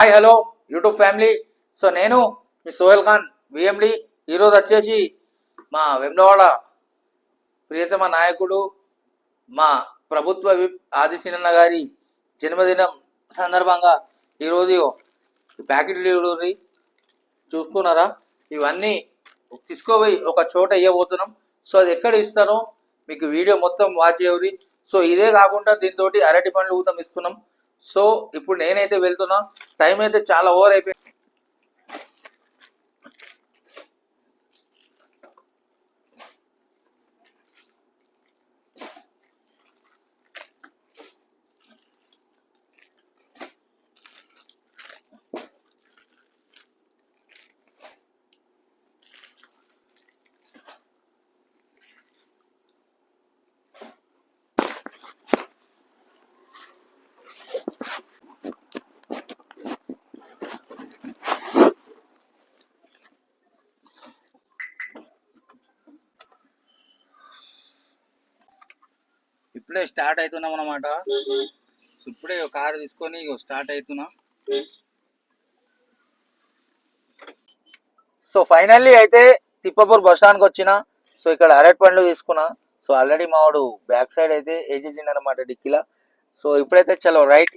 Hi hello YouTube family so నేను మీ Sohel Khan VMD ఈరోజు వచ్చేసి మా వెమ్లవాడ ప్రియతమ నాయకుడు మా ప్రభుత్వ విప్ ఆదిశీనన్న గారి జన్మదినం సందర్భంగా ఈరోజు ప్యాకెట్ లీడర్ని చూసుకున్నారా ఇవన్నీ తీసుకోబోయి ఒక చోట ఇవ్వబోతున్నాం సో అది ఎక్కడ ఇస్తానో మీకు వీడియో మొత్తం వాచ్ చేయవరి సో ఇదే కాకుండా దీంతో అరటి పండ్లు కూడా ఇస్తున్నాం. సో ఇప్పుడు నేనైతే వెళ్తున్నా. టైం అయితే చాలా ఓవర్ అయిపోయింది. ఇప్పుడే స్టార్ట్ అవుతున్నాం అనమాట ఇప్పుడే కారు తీసుకొని స్టార్ట్ అవుతున్నా సో ఫైనల్లీ అయితే తిప్పపూర్ బస్ స్టాండ్కి వచ్చిన. సో ఇక్కడ అరటి పండ్లు తీసుకున్నా. సో ఆల్రెడీ మావాడు బ్యాక్ సైడ్ అయితే వేసేసిండు అనమాట డిక్కీలా. సో ఇప్పుడైతే చలో రైట్.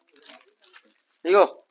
哎哟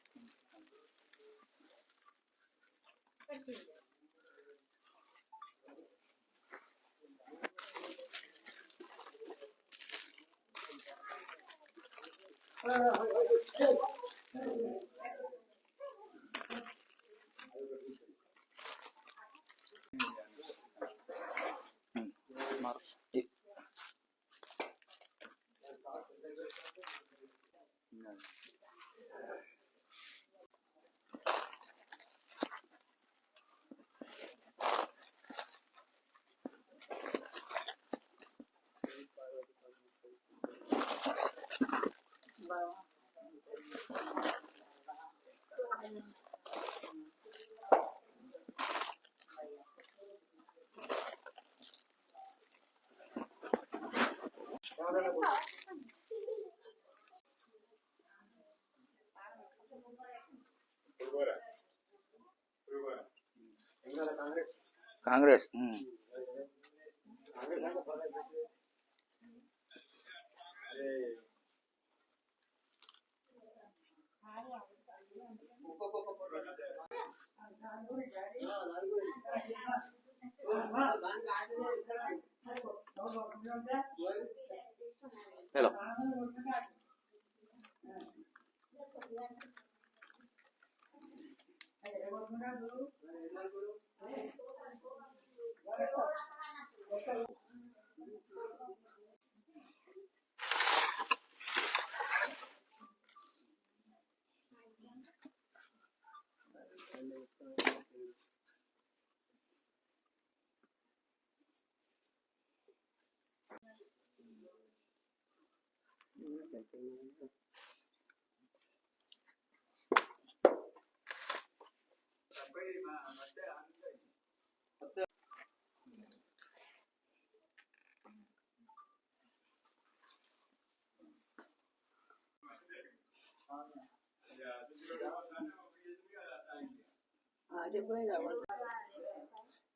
కాంగ్రెస్ Velo.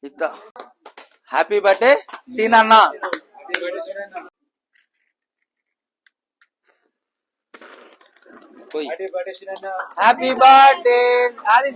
ఇద్ద హ్యాపీ బర్త్డే సీన్ అన్న పోయి అడి బడే సినన్న happy birthday Adi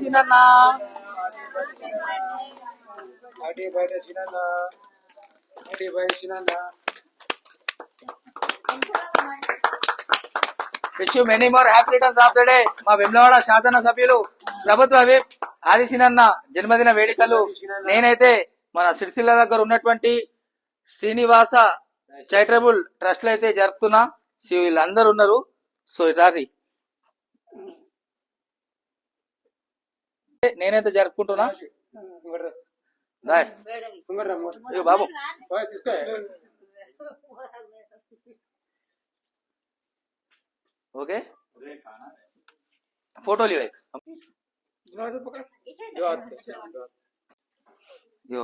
wish you many more happy returns of the day మా వెమ్లవాడ శాసన సభ్యులు ప్రభుత్వ విప్ ఆదిశీనన్న జన్మదిన వేడుకలు. నేనైతే మన సిరిసిల్ల దగ్గర ఉన్నటువంటి శ్రీనివాస చారిటబుల్ ట్రస్ట్లో అయితే జరుపుతున్నా. సో వీళ్ళందరూ ఉన్నారు. సో రారి. నేనైతే జరుపుకుంటున్నా? బాబు. ఓకే. ఫోటోలు ఇవ్వ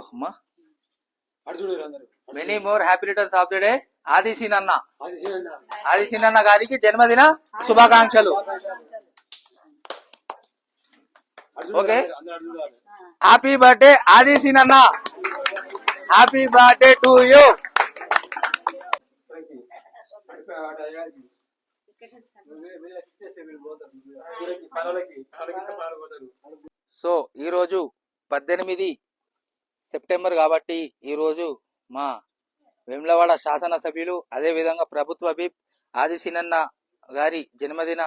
అమ్మా many more happy returns of the day Adiseen అన్న అది చేయండి ఆదిశీన్ అన్న గారికి జన్మదిన శుభాకాంక్షలు. ఓకే. హ్యాపీ బర్త్డే ఆదిశీన్ అన్న happy birthday to you so ఈరోజు పద్దెనిమిది సెప్టెంబర్ కాబట్టి ఈరోజు మా వేములవాడ శాసనసభ్యులు అదేవిధంగా ప్రభుత్వ విప్ ఆదిశీనన్న గారి జన్మదిన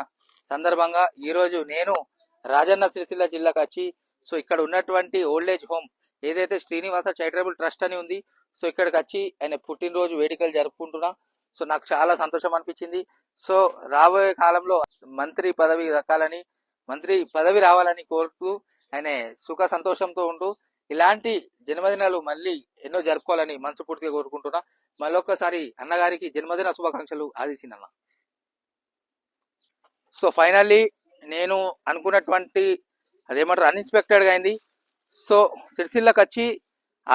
సందర్భంగా ఈరోజు నేను రాజన్న సిరిసిల్ల జిల్లాకు వచ్చి సో ఇక్కడ ఉన్నటువంటి ఓల్డ్ ఏజ్ హోమ్ ఏదైతే శ్రీనివాస చారిటబుల్ ట్రస్ట్ అని ఉంది సో ఇక్కడికి వచ్చి ఆయన పుట్టినరోజు వేడుకలు జరుపుకుంటున్నా. సో నాకు చాలా సంతోషం అనిపించింది. సో రాబోయే కాలంలో మంత్రి పదవి దక్కాలని మంత్రి పదవి రావాలని కోరుతూ ఆయన సుఖ సంతోషంతో ఉంటూ ఇలాంటి జన్మదినాలు మళ్ళీ ఎన్నో జరుపుకోవాలని మనస్ఫూర్తిగా కోరుకుంటున్నా. మళ్ళొక్కసారి అన్నగారికి జన్మదిన శుభాకాంక్షలు ఆదిశీనన్న సో ఫైనల్లీ నేను అనుకున్నటువంటి అదేమంటారు అన్ఇన్స్పెక్టెడ్గా అయింది. సో సిరిసిల్లకి వచ్చి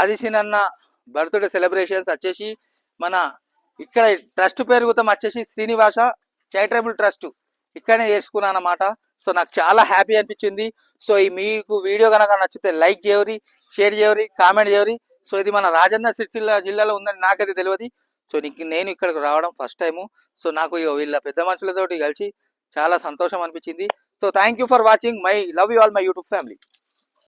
ఆదిశీనన్న బర్త్డే సెలబ్రేషన్స్ వచ్చేసి మన ఇక్కడ ట్రస్ట్ పేరుగుతం వచ్చేసి శ్రీనివాస చారిటబుల్ ట్రస్ట్ ఇక్కడనే చేసుకున్నాను అన్నమాట. సో నాకు చాలా హ్యాపీ అనిపించింది. సో ఈ మీకు వీడియో కనుక నచ్చితే లైక్ చేయవరి షేర్ చేయవరి కామెంట్ చేయవరి. సో ఇది మన రాజన్న సిరిసిల్ల జిల్లాలో ఉందని నాకైతే తెలియదు. సో నీకు నేను ఇక్కడికి రావడం ఫస్ట్ టైము సో నాకు వీళ్ళ పెద్ద మనుషులతోటి కలిసి చాలా సంతోషం అనిపించింది. So thank you for watching my love you all my YouTube family